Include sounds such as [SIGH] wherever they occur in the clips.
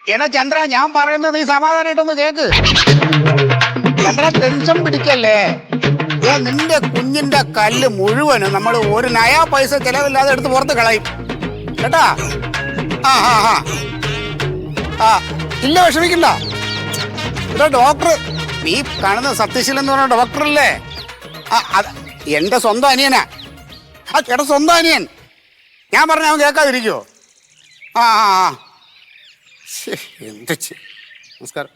എടാ ചന്ദ്ര ഞാൻ പറയുന്നത് നീ സമാധാനമായിട്ടൊന്ന് കേക്ക്. ചന്ദ്ര ടെൻഷൻ പിടിക്കല്ലേ? നിന്റെ കുഞ്ഞിന്റെ കല്ല് മുഴുവനും നമ്മൾ ഒരു നയാ പൈസ ചെലവില്ലാതെ എടുത്ത് പുറത്ത് കളയും. കേട്ടാ? ആ ആ ആ. ഇല്ല വിഷമിക്കണ്ട. ഇതാ ഡോക്ടർ ഈ കാണുന്ന സത്യശീലൻ എന്ന് പറഞ്ഞ ഡോക്ടറല്ലേ? ആ എന്റെ സ്വന്തം അനിയനാ. ആ ചേട്ടാ സ്വന്തം അനിയൻ. ഞാൻ പറഞ്ഞ അവൻ കേൾക്കാതിരിക്കോ ആ ആ ആ. എന്ത് നമസ്കാരം.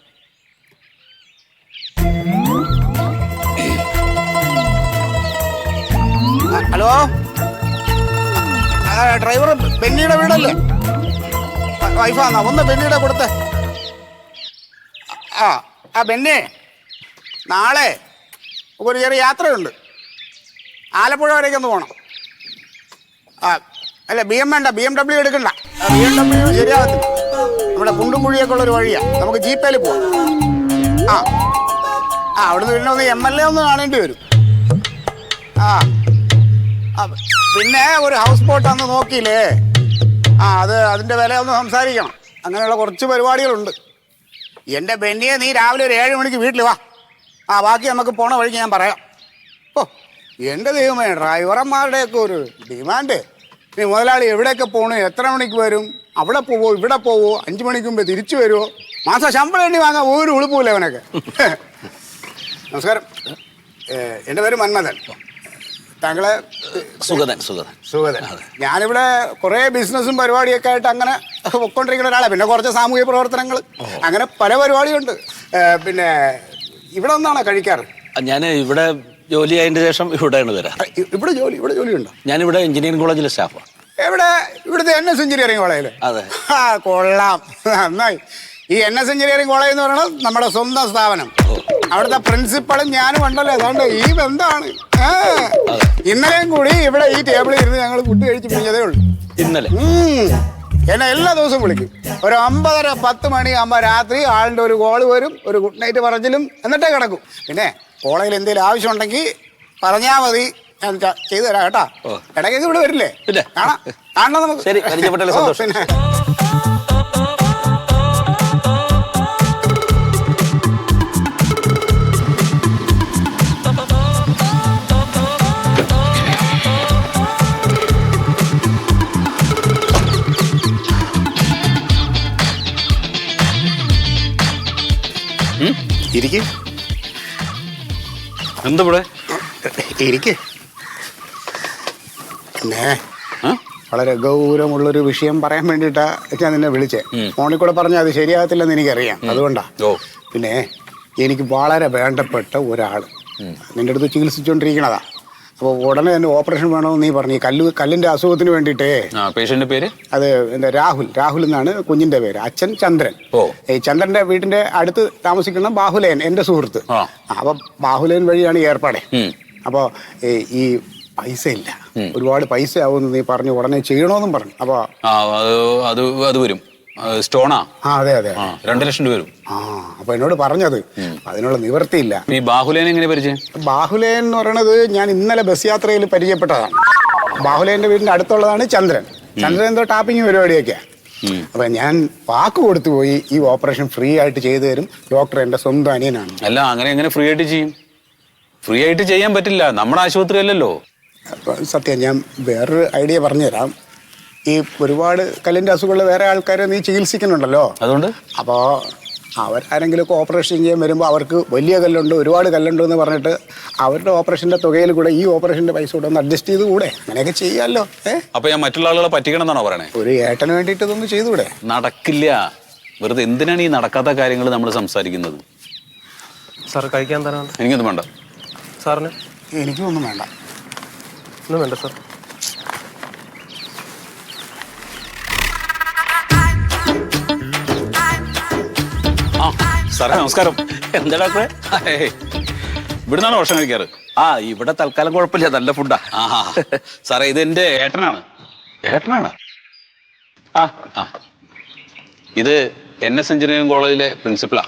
ഹലോ? ഡ്രൈവർ ബെന്നിയുടെ വീടല്ലേ? വൈഫാന്ന ഒന്ന് ബെന്നിയുടെ കൊടുത്തേ. ആ ആ ബെന്നെ നാളെ ഒരു ചെറിയ യാത്രയുണ്ട്. ആലപ്പുഴ വരേക്ക് ഒന്ന് പോകണം ആ അല്ല ബി എം വേണ്ട ബി എം ഡബ്ല്യു എടുക്കണ്ട. ബി എം ഡബ്ല്യു ശരിയാകത്തില്ല. നമ്മുടെ കുണ്ടും കുഴിയൊക്കെ ഉള്ളൊരു ഒരു വഴിയാ. നമുക്ക് ജീപ്പേൽ പോവാം. ആ ആ അവിടുന്ന് പിന്നെ ഒന്ന് എം എൽ എ ഒന്ന് കാണേണ്ടി വരും. ആ, പിന്നെ ഒരു ഹൗസ് ബോട്ട് അന്ന് നോക്കിയില്ലേ? ആ അത് അതിന്റെ വില ഒന്ന് സംസാരിക്കണം. അങ്ങനെയുള്ള കുറച്ച് പരിപാടികളുണ്ട്. എന്റെ ബെന്നിയെ നീ രാവിലെ ഒരു ഏഴ് മണിക്ക് വീട്ടിൽ വാ. ആ ബാക്കി നമുക്ക് പോണ വഴിക്ക് ഞാൻ പറയാം. ഓ എന്റെ ദൈവമേ ഡ്രൈവർമാരുടെയൊക്കെ ഒരു ഡിമാൻഡ്. നീ മുതലാളി എവിടെയൊക്കെ പോണു? എത്ര മണിക്ക് വരും? അവിടെ പോവോ? ഇവിടെ പോവോ? അഞ്ച് മണിക്ക് മുമ്പേ തിരിച്ചു വരുമോ മാസം ശമ്പളം എണ്ണി വാങ്ങാൻ ഒരു ഉളുപ്പില്ല അവനൊക്കെ നമസ്കാരം. എന്റെ പേര് മന്മഥൻ. താങ്കളെ സുഗതൻ സുഗതൻ. സുഗതൻ. ഞാനിവിടെ കുറേ ബിസിനസ്സും പരിപാടിയൊക്കെ ആയിട്ട് അങ്ങനെ പൊക്കൊണ്ടിരിക്കുന്ന ഒരാളാണ് പിന്നെ കുറച്ച് സാമൂഹിക പ്രവർത്തനങ്ങൾ അങ്ങനെ പല പരിപാടിയുണ്ട്. പിന്നെ ഇവിടെ ഒന്നാണോ കഴിക്കാറ്? ഞാൻ ഇവിടെ ജോലി ആയതിന്റെ ശേഷം ഇവിടെയാണ് വരാം ഇവിടെ ജോലി ഇവിടെ ജോലിയുണ്ടോ? ഞാനിവിടെ എഞ്ചിനീയറിംഗ് കോളേജിലെ സ്റ്റാഫാണ് എവിടെ? ഇവിടുത്തെ എൻ എസ് എഞ്ചിനീയറിംഗ് കോളേജിൽ അതെ. ആ കൊള്ളാം. നന്നായി. ഈ എൻ എസ് എഞ്ചിനീയറിംഗ് കോളേജ് എന്ന് പറയുന്നത് നമ്മുടെ സ്വന്തം സ്ഥാപനം. അവിടുത്തെ പ്രിൻസിപ്പളും ഞാനും ഉണ്ടല്ലോ. ഏതാണ്ട് ഈ ബന്ധമാണ്. ഇന്നലെയും കൂടി ഇവിടെ ഈ ടേബിളിൽ ഇരുന്ന് ഞങ്ങൾ ഫുഡ് കഴിച്ച് പിടിഞ്ഞതേ ഉള്ളൂ. ഇന്നലെ. എന്നെ എല്ലാ ദിവസവും വിളിക്കും. ഒരു ഒമ്പതര പത്ത് മണിയാകുമ്പോൾ രാത്രി ആളിന്റെ ഒരു കോൾ വരും ഒരു ഗുഡ് നൈറ്റ് പറച്ചിലും എന്നിട്ടേ കിടക്കും. പിന്നെ കോളേജിൽ എന്തെങ്കിലും ആവശ്യമുണ്ടെങ്കിൽ പറഞ്ഞാൽ മതി. ഞാൻ ചെയ്തു തരാം കേട്ടാ. ഇടയ്ക്ക് ഇടയ്ക്കൊക്കെ ഇവിടെ വരില്ലേ. കാണാം. കാണണം നമുക്ക്. ശരി, പരിചയപ്പെട്ടതിൽ സന്തോഷം. ഇരിക്കും. പിന്നെ ആ? വളരെ ഗൗരവമുള്ളൊരു വിഷയം പറയാൻ വേണ്ടിട്ടാ ഞാൻ നിന്നെ വിളിച്ചേ. ഫോണിൽ കൂടെ പറഞ്ഞാൽ അത് ശരിയാകത്തില്ലെന്ന് എനിക്കറിയാം. അതുകൊണ്ടാ. പിന്നെ എനിക്ക് വളരെ വേണ്ടപ്പെട്ട ഒരാൾ നിന്റെ അടുത്ത് ചികിത്സിച്ചുകൊണ്ടിരിക്കണതാ അപ്പോൾ ഉടനെ തന്നെ ഓപ്പറേഷൻ വേണമെന്ന് നീ പറഞ്ഞു. കല്ല് കല്ലിന്റെ അസുഖത്തിന് വേണ്ടിയിട്ടേ. ആ പേഷ്യന്റെ പേര്? അത് എന്താ രാഹുൽ. രാഹുൽ എന്നാണ് കുഞ്ഞിന്റെ പേര്. അച്ഛൻ ചന്ദ്രൻ. ഓ. ഈ ചന്ദ്രന്റെ വീടിന്റെ അടുത്ത് താമസിക്കുന്ന ബാഹുലയൻ എന്റെ സുഹൃത്ത്. ആ. അപ്പൊ ബാഹുലയൻ വഴിയാണ് ഈ ഏർപ്പാടെ. അപ്പോൾ ഈ ഈ പൈസ ഇല്ല. ഒരുപാട് പൈസ ആവുമെന്ന് നീ പറഞ്ഞു ഉടനെ ചെയ്യണമെന്നും പറഞ്ഞു. അപ്പോൾ ആ അത് അത് അത് വരും. സ്റ്റോണാ? ആ അതെ അതെ രണ്ടു ലക്ഷം രൂപ വരും. ആ അപ്പൊ എന്നോട് പറഞ്ഞത് അതിനുള്ള നിവൃത്തിയില്ല. ഈ ബാഹുലേനെ എങ്ങനെ പരിചയം? ബാഹുലേൻ എന്ന് പറയുന്നത് ഞാൻ ഇന്നലെ ബസ് യാത്രയിൽ പരിചയപ്പെട്ടതാണ്. ബാഹുലേന്റെ വീടിന്റെ അടുത്തുള്ളതാണ് ചന്ദ്രൻ. ചന്ദ്രൻ എന്തോ ടാപ്പിംഗ് പരിപാടിയൊക്കെ. അപ്പൊ ഞാൻ വാക്ക് കൊടുത്തു പോയി ഈ ഓപ്പറേഷൻ ഫ്രീ ആയിട്ട് ചെയ്തു തരും. ഡോക്ടർ എന്റെ സ്വന്തം അനിയനാണ്. അല്ല അങ്ങനെ എങ്ങനെ ഫ്രീ ആയിട്ട് ചെയ്യും? ഫ്രീ ആയിട്ട് ചെയ്യാൻ പറ്റില്ല. നമ്മുടെ ആശുപത്രി അല്ലല്ലോ സത്യം ഞാൻ വേറൊരു ഐഡിയ പറഞ്ഞുതരാം. ഈ ഒരുപാട് കല്ലിന്റെ അസുഖമുള്ള വേറെ ആൾക്കാരെ നീ ചികിത്സിക്കുന്നുണ്ടല്ലോ. അതുകൊണ്ട്? അപ്പോൾ അവരാരെങ്കിലുമൊക്കെ ഓപ്പറേഷൻ ചെയ്യാൻ വരുമ്പോൾ അവർക്ക് വലിയ കല്ലുണ്ട് ഒരുപാട് കല്ലുണ്ട് എന്ന് പറഞ്ഞിട്ട് അവരുടെ ഓപ്പറേഷന്റെ തുകയിൽ കൂടെ ഈ ഓപ്പറേഷന്റെ പൈസ കൂടെ ഒന്ന് അഡ്ജസ്റ്റ് ചെയ്ത് കൂടെ. അങ്ങനെയൊക്കെ ചെയ്യാമല്ലോ ഏഹ് അപ്പോൾ ഞാൻ മറ്റുള്ള ആളുകളെ പറ്റിക്കണം എന്നാണോ പറയണേ? ഒരു ഏട്ടന് വേണ്ടിയിട്ട് ഇതൊന്ന് ചെയ്തുകൂടെ? നടക്കില്ല. വെറുതെ എന്തിനാണ് ഈ നടക്കാത്ത കാര്യങ്ങൾ നമ്മൾ സംസാരിക്കുന്നത്? സാർ കഴിക്കാൻ തരാം എനിക്കൊന്നും വേണ്ട. സാറിന്? എനിക്കൊന്നും വേണ്ട. ഒന്നും വേണ്ട സാർ. സാറേ നമസ്കാരം. എന്താ ഡോക്ടറെ. ഇവിടുന്നാണ് ഭക്ഷണം കഴിക്കാറ്. ആ ഇവിടെ തൽക്കാലം കുഴപ്പമില്ല നല്ല ഫുഡാ ആഹാ. സാറേ ഇത് എന്റെ ഏട്ടനാണ്. ഏട്ടനാണ്? ആ ആ. ഇത് എൻ എസ് എഞ്ചിനീയറിംഗ് കോളേജിലെ പ്രിൻസിപ്പളാ.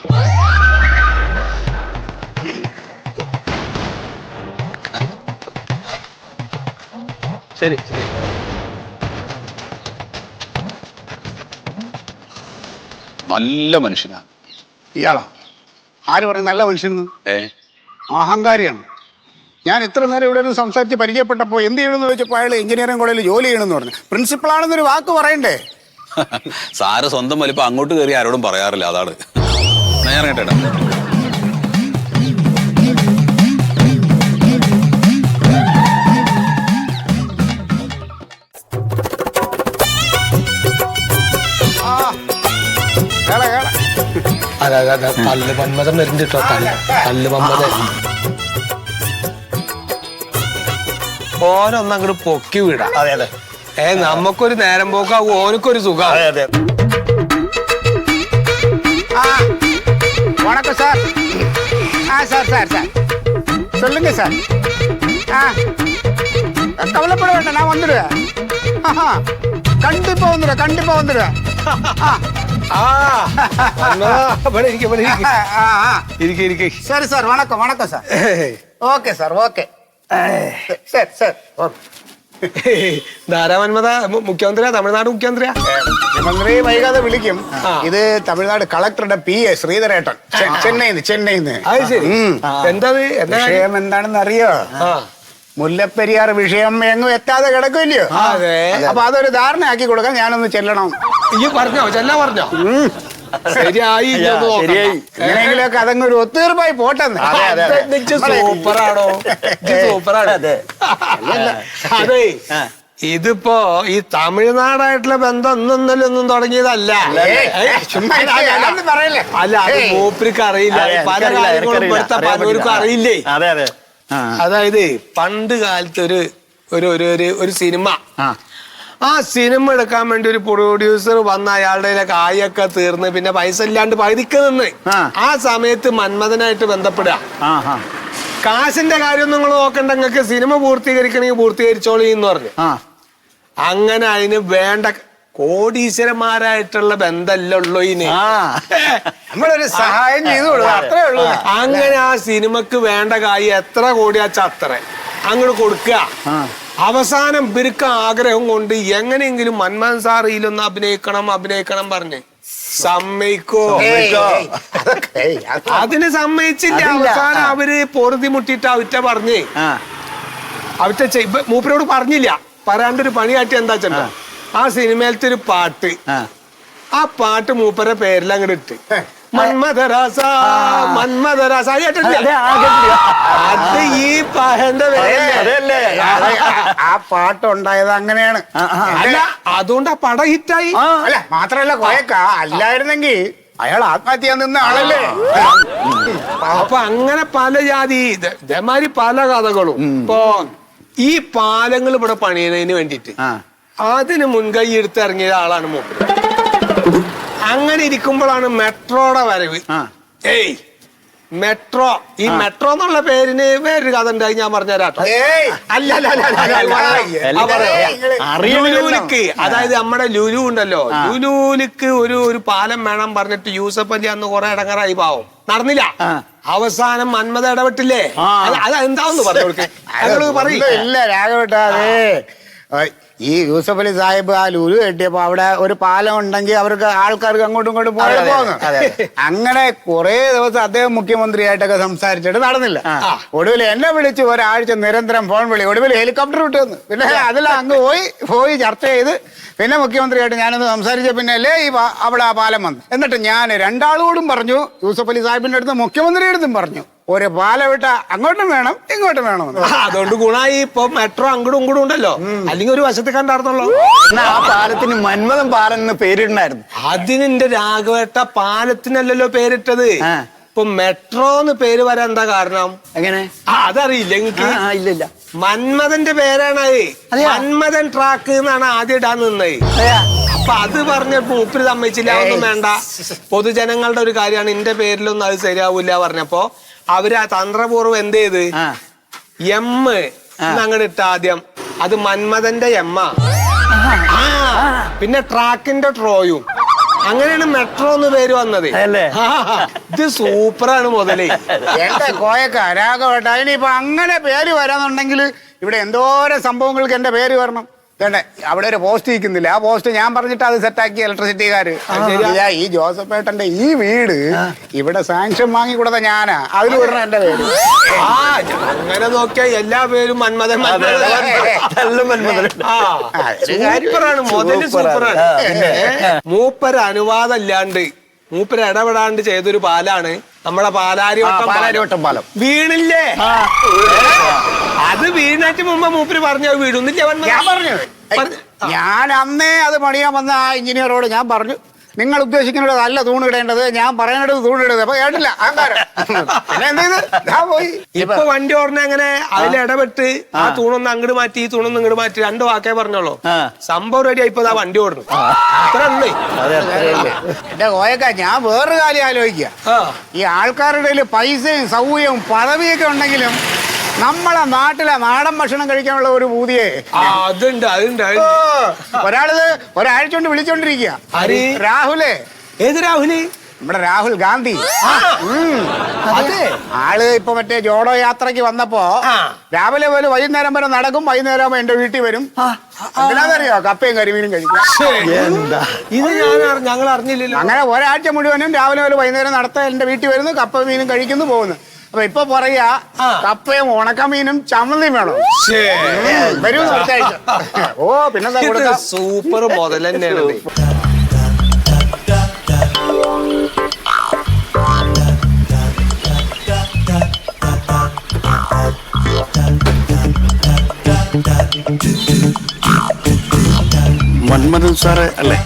ശരി ശരി. നല്ല മനുഷ്യനാ. ഇയാളോ. ആര് പറയും നല്ല മനുഷ്യൻ ഏ? അഹങ്കാരിയാണ്. ഞാൻ ഇത്ര നേരം ഇവിടെ നിന്ന് സംസാരിച്ച് പരിചയപ്പെട്ടപ്പോൾ എന്ത് ചെയ്യണമെന്ന് ചോദിച്ചപ്പോൾ അയാൾ എഞ്ചിനീയറിംഗ് കോളേജിൽ ജോലി ചെയ്യണമെന്ന് പറഞ്ഞു. പ്രിൻസിപ്പളാണെന്നൊരു വാക്ക് പറയണ്ടേ? സാറ് സ്വന്തം വലിപ്പം അങ്ങോട്ട് കയറി ആരോടും പറയാറില്ല അതാണ്. ഞാൻ ഇറങ്ങട്ടെ അതെ അതെ അതെ തല്ല് മന്മഥൻ വരുന്നുണ്ട് കേട്ടോ തല്ല് തല്ല് മന്മഥൻ ഓനൊന്ന് അങ്ങോട്ട് പൊക്കി വിടാം അതെ അതെ ഏ നമുക്കൊരു നേരം പോക്കാവും ഓനക്കൊരു സുഖം അതെ അതെ ஆ வணக்கம் சார் ஆ சார் சார் சார் சொல்லுங்க சார் ஆ கவலைப்பட வேண்டாம் நான் வந்துடுவேன் ஆஹா, கண்டிப்பா வந்துடுவேன் கண்டிப்பா வந்துடுவேன் ஆ, ആ മന്മഥാ, ഇവിടെ ഇരിക്ക്, ഇവിടെ ഇരിക്ക്. ஆ, ஆ. ഇരിക്ക്, ഇരിക്ക്. சரி சார் வணக்கம் வணக்கம் சார் ഏയ്. ஓகே சார் ஓகே சரி சரி ஓகே ധാരാ മന്മഥ മു- മുഖ്യമന്ത്രിയാ തമിഴ്നാട് മുഖ്യമന്ത്രിയാ മുഖ്യമന്ത്രി വൈകാതെ വിളിക്കും ആ. ഇത് തമിഴ്നാട് കളക്ടറുടെ പി എ ശ്രീധരേട്ടൻ ചെ- ചെന്നൈന്ന് ചെന്നൈന്ന് അത് ശരി ഉം. എന്താ ഇത്? എന്താ കാര്യം? വിഷയം എന്താണെന്ന് അറിയോ ആ മുല്ലപ്പെരിയാർ വിഷയം എങ്ങും എത്താതെ കിടക്കില്ലയോ അതെ. അപ്പൊ അതൊരു ധാരണയാക്കി കൊടുക്കാൻ ഞാനൊന്ന് ചെല്ലണം. ഈ പറഞ്ഞോ ചെല്ലാ പറഞ്ഞോ. ശരിയായി. എങ്ങനെയെങ്കിലുമൊക്കെ അതങ്ങ് ഒരു ഒത്തീർപ്പായി പോട്ടെന്ന്. അതെ, അതെ, അതെ. ഇത് സൂപ്പറാണോ? സൂപ്പറാണ്? അതെ. അതെ. ഇതിപ്പോ ഈ തമിഴ്നാടായിട്ടുള്ള ബന്ധം ഒന്നും ഇന്നലെ ഒന്നും തുടങ്ങിയതല്ല അല്ല, അത്. മൂപ്പർക്ക് അറിയില്ല. പല കാര്യങ്ങളും ഇവിടുത്തെ അറിയില്ലേ? അതെ അതെ. ആ. അതായത് പണ്ട് കാലത്ത് ഒരു ഒരു ഒരു ഒരു- ഒരു സിനിമ. ആ. സിനിമ എടുക്കാൻ വേണ്ടി ഒരു പ്രൊഡ്യൂസർ വന്ന അയാളുടെ കായൊക്കെ തീർന്ന് പിന്നെ പൈസ ഇല്ലാണ്ട് പകുതിക്ക് നിന്ന്. ആ. സമയത്ത് മന്മഥനായിട്ട് ബന്ധപ്പെടുക. കാശിന്റെ കാര്യം നിങ്ങൾ നോക്കണ്ട. നിങ്ങൾക്ക് സിനിമ പൂർത്തീകരിക്കണമെങ്കിൽ പൂർത്തീകരിച്ചോളി എന്ന് പറഞ്ഞു അങ്ങനെ അതിന് വേണ്ട കോടീശ്വരന്മാരായിട്ടുള്ള ബന്ധമല്ല ഉള്ളൂ ഇനി. ആ. നമ്മളൊരു സഹായം ചെയ്തു കൊടുക്കുക അത്രേ ഉള്ളൂ. അങ്ങനെ ആ സിനിമക്ക് വേണ്ട കായി എത്ര കോടിയാച്ച അത്ര അങ്ങോട്ട് കൊടുക്കുക ആ. അവസാനം ഇവർക്ക് ആഗ്രഹം കൊണ്ട് എങ്ങനെയെങ്കിലും മന്മോഹൻ സാർ ഇതിലൊന്ന് അഭിനയിക്കണം അഭിനയിക്കണം പറഞ്ഞേ. സമ്മതിക്കോ? [LAUGHS] അതിന് സമ്മതിച്ചില്ല. അവസാനം. അവർ പൊറുതി മുട്ടിട്ട് അവറ്റ പറഞ്ഞേ. അവറ്റ മൂപ്പരോട് പറഞ്ഞില്ല. പറയാണ്ടൊരു പണി കാട്ടി എന്താ ചെണ്ട ആ സിനിമയിലത്തെ ഒരു പാട്ട്. ആ. പാട്ട് മൂപ്പരുടെ പേരിൽ അങ്ങോട്ട് ഇട്ട്. മന്മദരാസ മന്മദരാസ അത് ഈ പഹന്റെ? ആ- പാട്ട് ഉണ്ടായത് അങ്ങനെയാണ്. അല്ല അതുകൊണ്ട് ആ പടം ഹിറ്റായി. അല്ല മാത്രല്ല കൊയക്ക. അല്ലായിരുന്നെങ്കിൽ അയാൾ ആത്മഹത്യ നിന്ന ആളല്ലേ? അപ്പൊ അങ്ങനെ പല ജാതി ഇത്- ഇതേമാതിരി പല കഥകളും. ഇപ്പൊ ഈ പാലങ്ങൾ ഇവിടെ പണിയുന്നതിന് വേണ്ടിയിട്ട് അതിന് മുൻകൈ എടുത്ത് ഇറങ്ങിയ ആളാണ് മൂപ്പര്. അങ്ങനെ ഇരിക്കുമ്പോഴാണ് മെട്രോയുടെ വരവ്. ഏയ് മെട്രോ. ഈ മെട്രോ എന്നുള്ള പേരിന് വേറൊരു കഥ ഉണ്ടായി ഞാൻ പറഞ്ഞുതരാട്ടോ. ഏയ്. അല്ല. ലുലുവിലേക്ക് അതായത് നമ്മുടെ ലുലു ഉണ്ടല്ലോ. ലുലൂലിക്ക് ഒരു ഒരു പാലം വേണം പറഞ്ഞിട്ട് യൂസഫ് അലി അന്ന് കുറെ ഇടങ്ങറായി പാവം. നടന്നില്ല. അവസാനം മന്മത ഇടപെട്ടില്ലേ. അത് എന്താന്ന് പറഞ്ഞു പറയില്ല ഞങ്ങൾ രാഘവട്ട അതെ. ഈ യൂസഫ് അലി സാഹിബ് ആ ലുലു കെട്ടിയപ്പോ അവിടെ ഒരു പാലം ഉണ്ടെങ്കിൽ അവർക്ക് ആൾക്കാർക്ക് അങ്ങോട്ടും ഇങ്ങോട്ടും പോയാൽ പോകുന്നു. അങ്ങനെ കുറെ ദിവസം അദ്ദേഹം മുഖ്യമന്ത്രിയായിട്ടൊക്കെ സംസാരിച്ചിട്ട് നടന്നില്ല. ഒടുവിൽ എന്നെ വിളിച്ചു ഒരാഴ്ച നിരന്തരം ഫോൺ വിളി. ഒടുവിൽ ഹെലികോപ്റ്റർ വിട്ടു വന്നു. പിന്നെ അതിൽ അങ്ങ് പോയി പോയി ചർച്ച ചെയ്ത് പിന്നെ മുഖ്യമന്ത്രിയായിട്ട് ഞാനൊന്ന് സംസാരിച്ച പിന്നെ അല്ലേ ഈ അവിടെ ആ പാലം വന്നു. എന്നിട്ട് ഞാൻ രണ്ടാളോടും പറഞ്ഞു യൂസഫ് അലി സാഹിബിന്റെ അടുത്ത് മുഖ്യമന്ത്രിയുടെ അടുത്തും പറഞ്ഞു. ഒരു പാലം വിട്ട അങ്ങോട്ടും വേണം ഇങ്ങോട്ടും വേണം അതുകൊണ്ട് ഗുണായി ഇപ്പൊ മെട്രോ അങ്ങോട്ടും ഇങ്ങോട്ടും ഉണ്ടല്ലോ. അല്ലെങ്കിൽ ഒരു വശത്ത് കണ്ടാർന്നുള്ളൂ എന്നാ ആ പാലത്തിന് മന്മഥൻ പാലം എന്ന് പേരിടണായിരുന്നു. അതിനെന്റെ രാഘവേട്ട പാലത്തിനല്ലല്ലോ പേരിട്ടത്. ഇപ്പൊ മെട്രോ എന്ന് പേര് വരാൻ എന്താ കാരണം? എങ്ങനെ? ആ, അതറിയില്ല എനിക്ക്. ആ, ഇല്ല ഇല്ല മന്മഥന്റെ പേരാണ് അത്. അതെയോ? മന്മഥൻ ട്രാക്ക് എന്നാണ് ആദ്യം ഇടാൻ നിന്നത്. അതെയാ? അപ്പൊ അത് പറഞ്ഞ മൂപ്പര് സമ്മതിച്ചില്ല ഒന്നും വേണ്ട. പൊതുജനങ്ങളുടെ ഒരു കാര്യമാണ് എന്റെ പേരിലൊന്നും അത് ശരിയാവൂല പറഞ്ഞപ്പോ. അവർ ആ തന്ത്രപൂർവം എന്ത് ചെയ്ത്? എം അങ്ങോട്ട് ഇട്ട ആദ്യം. അത് മന്മഥന്റെ എമ്മ പിന്നെ ട്രാക്കിന്റെ ട്രോയും. അങ്ങനെയാണ് മെട്രോ എന്ന് പേര് വന്നത്. അല്ലേ? ഇത് സൂപ്പറാണ് മുതലേ. എന്റെ കോയക്ക രാഘവട്ട ഇനിയിപ്പോ അങ്ങനെ പേര് വരാന്നുണ്ടെങ്കിൽ ഇവിടെ എന്തോരം സംഭവങ്ങൾക്ക് എന്റെ പേര് വരണം. വേണ്ടേ അവിടെ ഒരു പോസ്റ്റ് ഇരിക്കുന്നില്ല. ആ പോസ്റ്റ് ഞാൻ പറഞ്ഞിട്ട് അത് സെറ്റാക്കി ഇലക്ട്രിസിറ്റിക്കാര് ഈ ജോസഫ് ഏട്ടന്റെ ഈ വീട് ഇവിടെ സാങ്ഷൻ വാങ്ങി കൊടുത്ത ഞാനാ. അതിൽ വിടണം എന്റെ പേര്. ആ അങ്ങനെ നോക്കിയാ എല്ലാ പേരും മന്മഥൻ സൂപ്പറാണ് മുതൽ സൂപ്പറാണ്. മൂപ്പര് മൂപ്പര അനുവാദം ഇല്ലാണ്ട് മൂപ്പര ഇടപെടാണ്ട് ചെയ്തൊരു പാലാണ്. നമ്മളെ പാലാരിവട്ടം പാലം. വീണില്ലേ? അത് വീണിട്ട് മുമ്പ് മൂപ്പര് പറഞ്ഞു വീഴുന്നില്ല ഞാൻ പറഞ്ഞു. ഞാൻ അന്നേ അത് പണിയാൻ വന്ന ആ എഞ്ചിനീയറോട് ഞാൻ പറഞ്ഞു നിങ്ങൾ ഉദ്ദേശിക്കുന്നത് നല്ല തൂണിടേണ്ടത് ഞാൻ പറയുന്നത് തൂണിടേണ്ടത് അപ്പൊ കേട്ടില്ല അഹങ്കാരം. പിന്നെ എന്ത് ചെയ്ത്? ഞാൻ പോയി. ഇപ്പൊ വണ്ടി ഓർണ എങ്ങനെ അതിൽ ഇടപെട്ട് ആ തൂണൊന്ന് അങ്ങോട്ട് മാറ്റി ഈ തൂണൊന്ന് ഇങ്ങോട്ട് മാറ്റി രണ്ട് വാക്കേ പറഞ്ഞോളൂ. ആ. സംഭവം റെഡി ആയിപ്പോ ദാ വണ്ടി ഓടുന്നു. അത്ര ഉള്ളേ. എന്റെ കോയക്ക ഞാൻ വേറൊരു കാര്യം ആലോചിക്കുക ഈ ആൾക്കാരുടെ പൈസയും സൗകര്യവും പദവിയൊക്കെ ഉണ്ടെങ്കിലും നമ്മളെ നാട്ടിലെ നാടൻ ഭക്ഷണം കഴിക്കാനുള്ള ഒരു പൂതിയെ. അതുണ്ട് അതുണ്ട്. ഒരാളിത് ഒരാഴ്ച കൊണ്ട് വിളിച്ചോണ്ടിരിക്കുക ആര്? രാഹുലേ. ഏത് രാഹുൽ? നമ്മുടെ രാഹുൽ ഗാന്ധി. ആൾ ഇപ്പൊ മറ്റേ ജോഡോ യാത്രയ്ക്ക് വന്നപ്പോ ആ. രാവിലെ പോലെ വൈകുന്നേരം വരെ നടക്കും വൈകുന്നേരം ആകുമ്പോ എന്റെ വീട്ടിൽ വരും. എന്തിനാന്നറിയോ? കപ്പയും കരിമീനും കഴിക്കും. എന്താ? ഇത് ഞാൻ ഞങ്ങൾ അറിഞ്ഞില്ലല്ലോ. അങ്ങനെ ഒരാഴ്ച മുഴുവനും രാവിലെ പോലെ വൈകുന്നേരം നടത്താൻ എന്റെ വീട്ടിൽ വരുന്നു കപ്പ മീനും കഴിക്കുന്നു പോകുന്നു. അപ്പൊ ഇപ്പൊ പറയാ. കപ്പയും ഉണക്കമീനും ചമ്മന്തിയും വേണം. വരൂ ഓ പിന്നെ സൂപ്പർ മുതൽ തന്നെയാണ്. മന്മഥൻ സാറ് അല്ലേ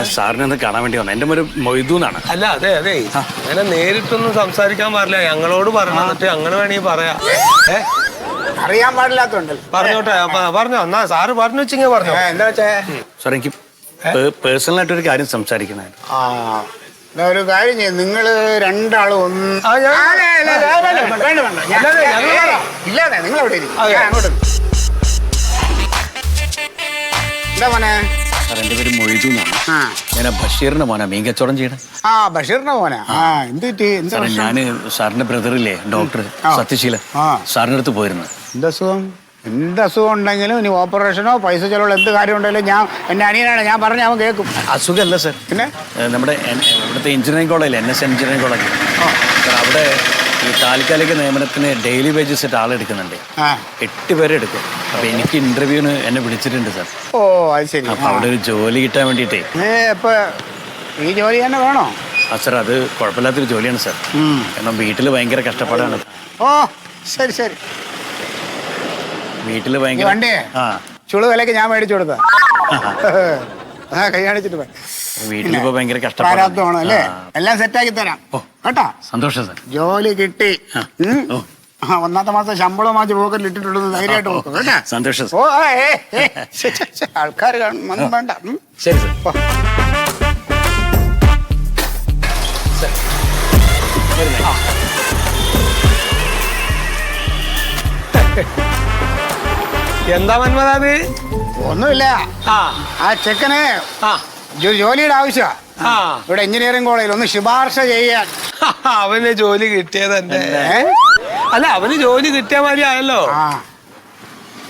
ഞാൻ സാറിനെ ഒന്ന് കാണാൻ വേണ്ടി വന്നു. എന്റെ ഒരു മൊയ്തു എന്നാണ്. അല്ല അതെ അതെ. അങ്ങനെ നേരിട്ടൊന്നും സംസാരിക്കാൻ പാടില്ല. ഞങ്ങളോട് പറഞ്ഞു എന്നിട്ട് അങ്ങനെ വേണമെങ്കിൽ പറയാ. ഏ? അറിയാൻ പാടില്ലാത്തോണ്ടല്ലോ പറഞ്ഞോട്ടെ പറഞ്ഞോ. എന്നാ സാറ് പറഞ്ഞു വെച്ചിങ്ങനെ പറഞ്ഞോ. എന്താ വെച്ചേ? സാർ എനിക്ക് പേഴ്സണൽ കാര്യം സംസാരിക്കണമായിരുന്നു. ആ ഒരു കാര്യം ചെയ്യും. നിങ്ങൾ രണ്ടാളും ഒന്ന്. ഇല്ലാതെ നിങ്ങൾ അവിടെ ഇരിക്കും. ഞാൻ അങ്ങോട്ട് എന്താ മോനെ? എന്റെ പേര് മൊയ്തു എന്നാണ്. ആ. ഞാൻ ആ ബഷീറിന്റെ മോനാ മീൻ കച്ചവടം ചെയ്യണേ. ആ ബഷീറിന്റെ മോനെ. ആ എന്ത് പറ്റി? എന്താ സാറേ പ്രശ്നം? ഞാൻ സാറിന്റെ ബ്രദറില്ലേ ഡോക്ടർ ആ. സത്യശീല. ആ. സാറിന്റെ അടുത്ത് പോയിരുന്നു. എന്ത് അസുഖം? എന്ത് അസുഖം ഉണ്ടെങ്കിലും ഇനി ഓപ്പറേഷനോ പൈസ ചെലവുള്ള എന്ത് കാര്യം ഉണ്ടെങ്കിലും ഞാൻ എന്റെ അനിയനാണ് ഞാൻ പറഞ്ഞ അവൻ കേൾക്കും. അസുഖമല്ല സാർ. പിന്നെ? ഏ, നമ്മുടെ എൻ- ഇവിടുത്തെ എഞ്ചിനീയറിംഗ് കോളേജിൽ N S engineering college sir അവിടെ ഈ താൽക്കാലിക നിയമനത്തിന് ഡെയിലി വേജസ് ഇട്ട് ആളെടുക്കുന്നുണ്ട്. ആ. എട്ട് പേരെ എടുക്കും. അപ്പൊ എനിക്ക് ഇന്റർവ്യൂവിന് എന്നെ വിളിച്ചിട്ടുണ്ട് സാർ ഓ അത് ശരി. അപ്പൊ അവിടെ ഒരു ജോലി കിട്ടാൻ വേണ്ടിയിട്ടേ. ഏ ഇപ്പൊ ഈ ജോലി തന്നെ വേണോ? ആ സാർ അത് കുഴപ്പമില്ലാത്തൊരു ജോലിയാണ് സാർ കാരണം വീട്ടിൽ ഭയങ്കര കഷ്ടപ്പാടാണ്. ഓ ശരി ശരി. വീട്ടിൽ ഈ ഭയങ്കര വണ്ടിയെ? ആ. ചുളു വിലക്ക് ഞാൻ മേടിച്ചു കൊടുത്ത. [LAUGHS] ആ കൈ കാണിച്ചിട്ട് പോയി. വീട്ടിലിപ്പോ ഭയങ്കര പ്രാരാബ്ദമാണ് കഷ്ടപ്പാടാണ്. അല്ലേ ആ. എല്ലാം സെറ്റാക്കി തരാം. ഓ. കേട്ടോ? സന്തോഷം സാർ ജോലി കിട്ടി. ഉം. ഓ. ആ ഒന്നാമത്തെ മാസം ശമ്പളം വാങ്ങിച്ച് പോക്കറ്റിൽ ഇട്ടിട്ടുള്ളത് ധൈര്യമായിട്ട് പോകും കേട്ടാ? സന്തോഷം ഓ ആൾക്കാർ കാണും ഒന്നും വേണ്ട. ശരി പോ. എന്താ മന്മതാത് ഒന്നുമില്ല. ആ. ചെക്കനെ ജോലിയുടെ ആവശ്യമാ ആ. ഇവിടെ എഞ്ചിനീയറിംഗ് കോളേജിൽ ഒന്ന് ശുപാർശ ചെയ്യാൻ. [LAUGHS] അവന് ജോലി കിട്ടിയത് തന്നെ ഏ? അല്ല അവന് ജോലി കിട്ടിയ മാതിരി ആയല്ലോ. ആ.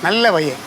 നല്ല പയ്യൻ.